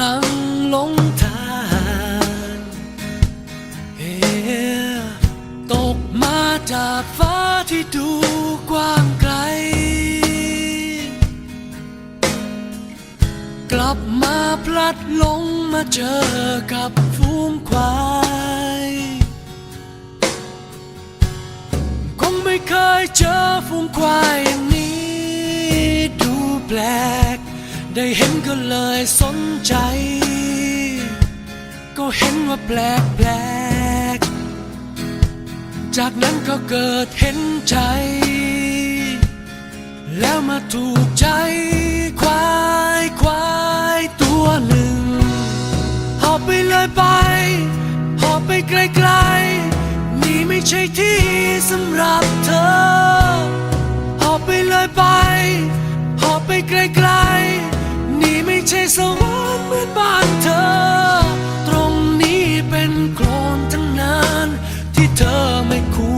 ลังหลงทางเอตกมาจากฟ้าที่ดูกว้างไกล กลับมาพลัดหลงมาเจอกับฝูงควายคงไม่เคยเจอฝูงควายอย่างนี้ดูแปลก ได้เห็นก็เลยสนใจ ก็เห็นว่าแปลกแปลก จากนั้นก็เกิดเห็นใจ แล้วมาถูกใจควายควายตัวหนึ่ง หอบไปเลยไป หอบไปไกลๆ นี่ไม่ใช่ที่สำหรับเธอ หอบไปเลยไป หอบไปไกลๆนี่ไม่ ใช่สวรรค์เหมือนบ้านเธอ ตรงนี้เป็นโคลนทั้งนั้นที่เธอไม่ควร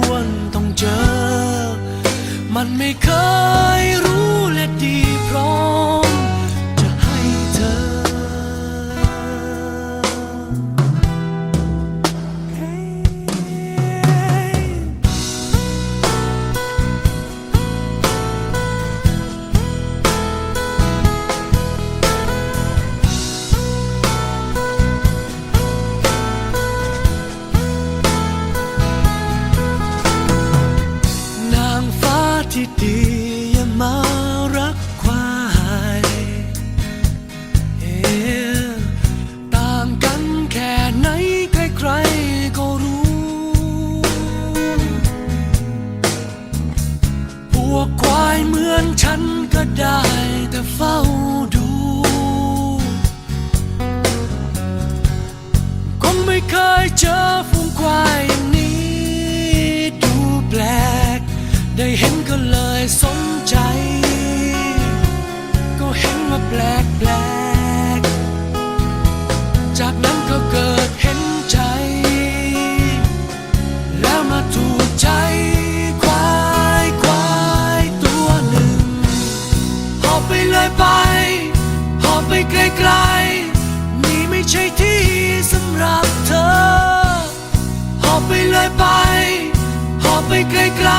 ไกล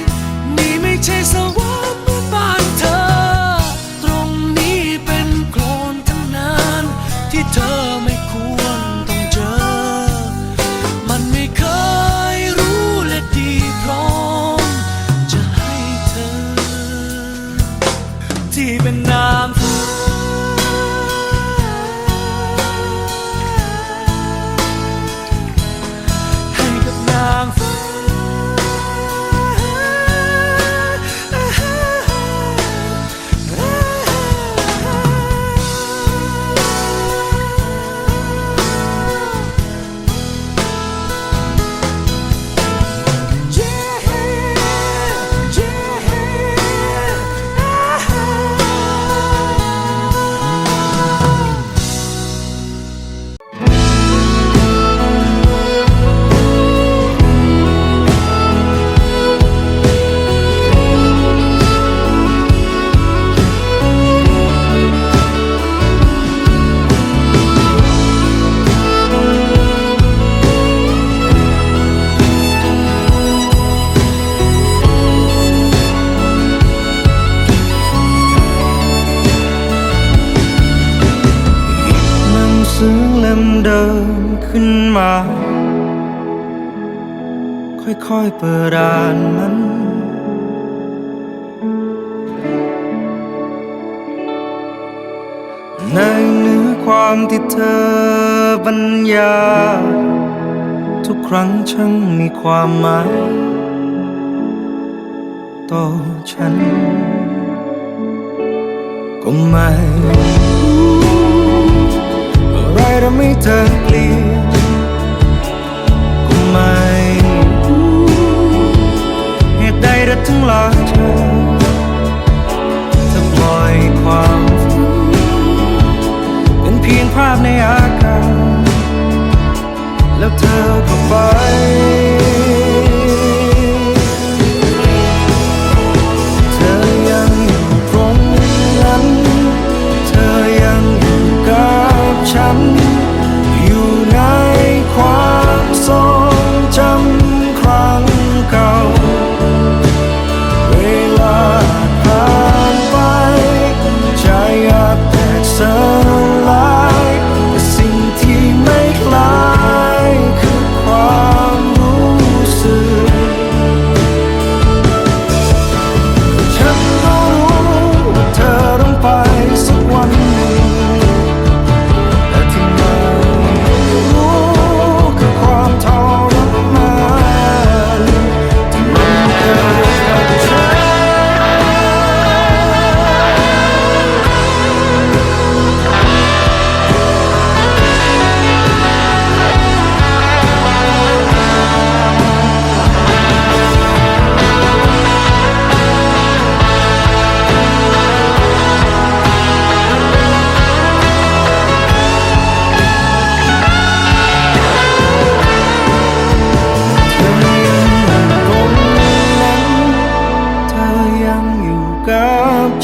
ๆ นี่ไม่ใช่สวรรค์เหมือนบ้านเธอ ตรงนี้เป็นโคลนทั้งนั้น ที่เธอไม่ควรต้องเจอ มันไม่เคยรู้และดีพร้อม จะให้เธอ ที่เป็นนา เล่มเดิมขึ้นมา ค่อยๆเปิดอ่านมันในเนื้อความที่เธอบรรยายทุกครั้งช่างมีความหมายต่อฉัน ก็ไม่รู้ ทำให้เธอเปลี่ยน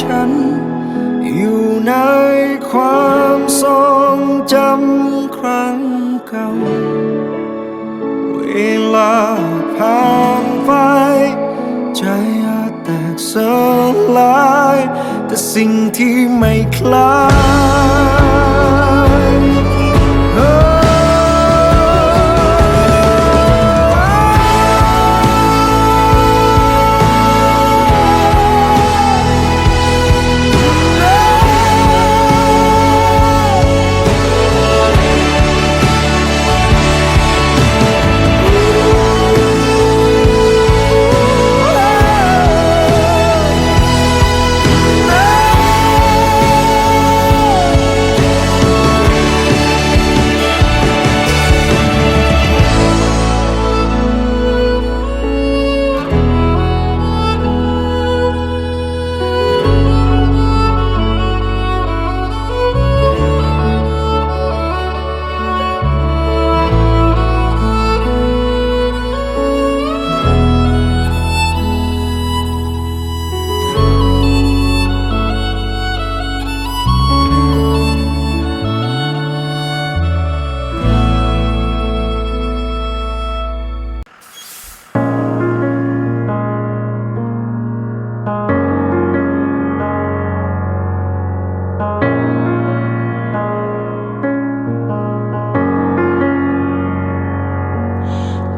ฉัน อยู่ในความทรงจำครั้งเก่า เวลาผ่านไปใจอาจแตกสลาย แต่สิ่งที่ไม่คล้าย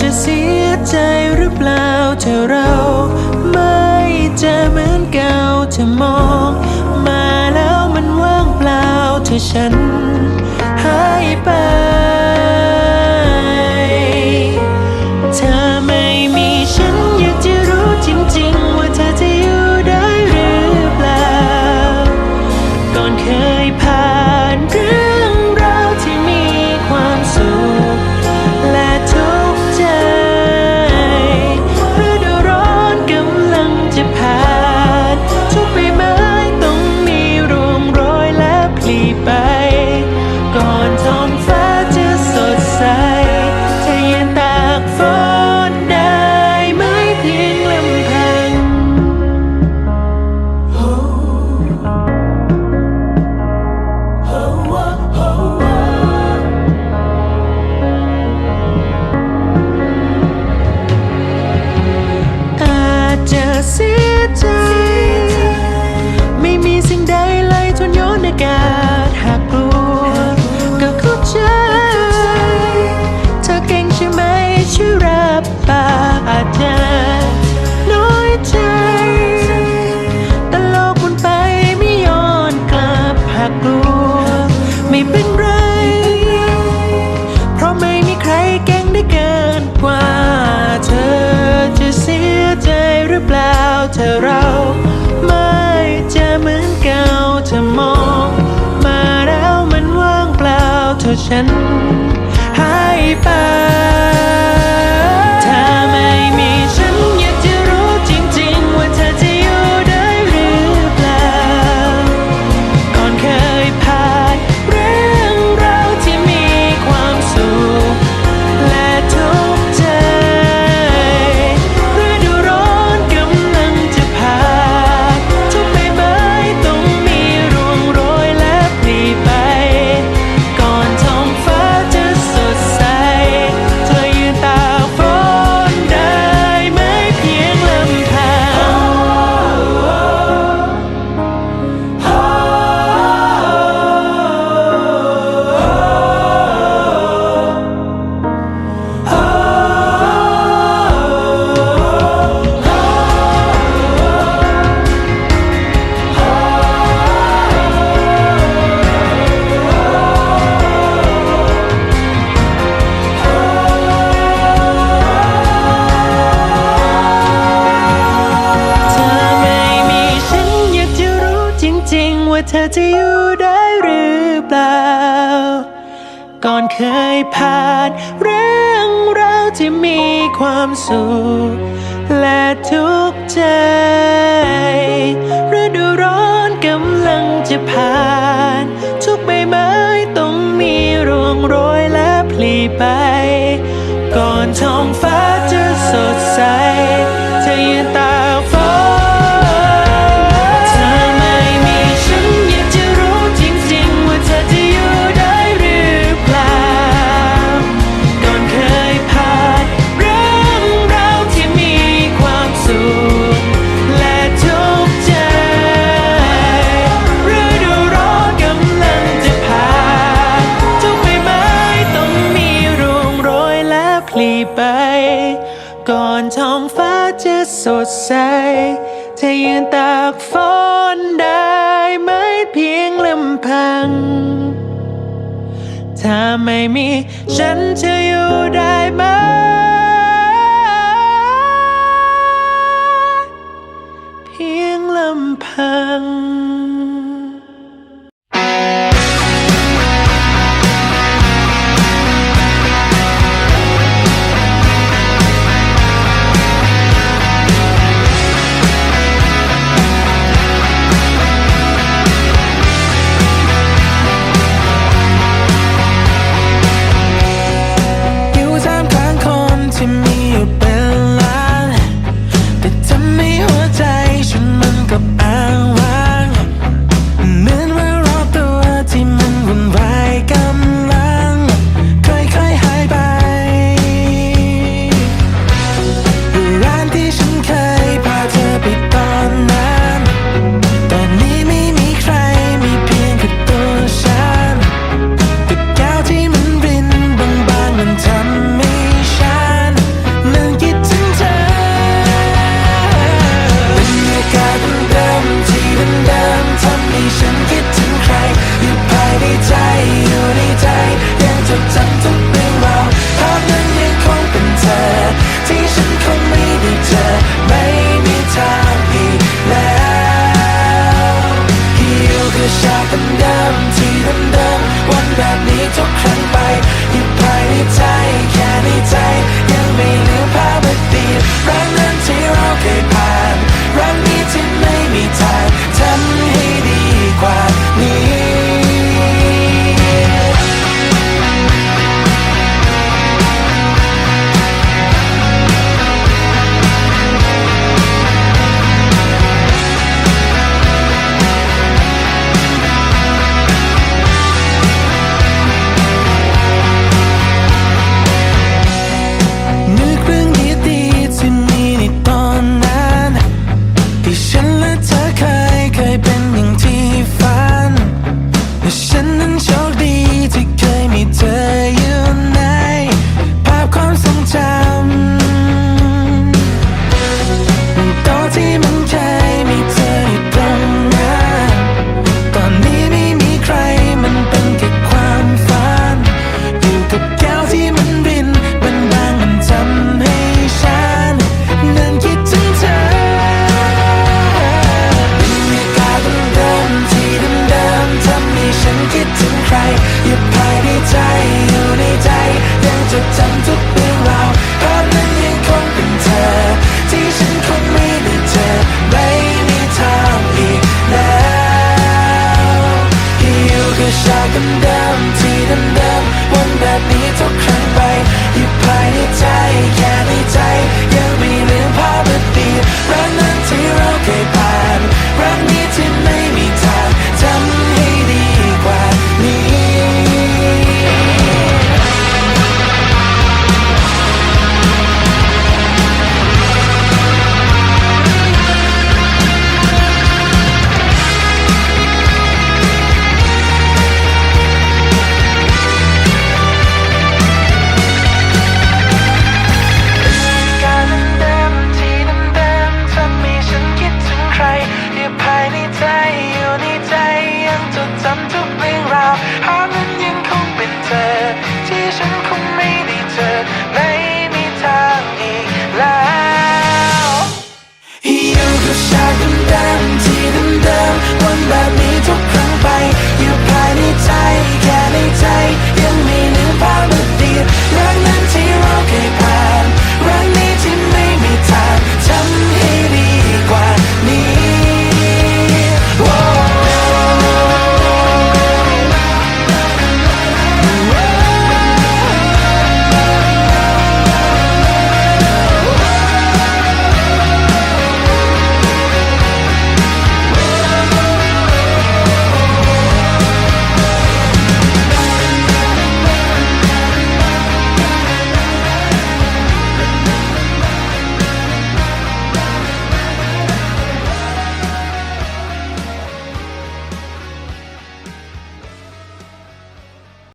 จะเสียใจหรือเปล่าถ้าเราไม่จะเหมือนเก่าเธอมอง มาแล้วมันว่างเปล่าเธอฉันหายไป ฉัน อจะอยู่ได้หรือเปล่า ก่อนเคยผ่านเรื่องเราวที่มีความสุขและทุกใจฤดูร้อนกำลังจะผ่าน จะยืนตากฝนได้ไหมเพียงลำพัง ถ้าไม่มีฉันจะอยู่ได้ไหม เพียงลำพัง หันไปหยิบายในใจแค่ในใจ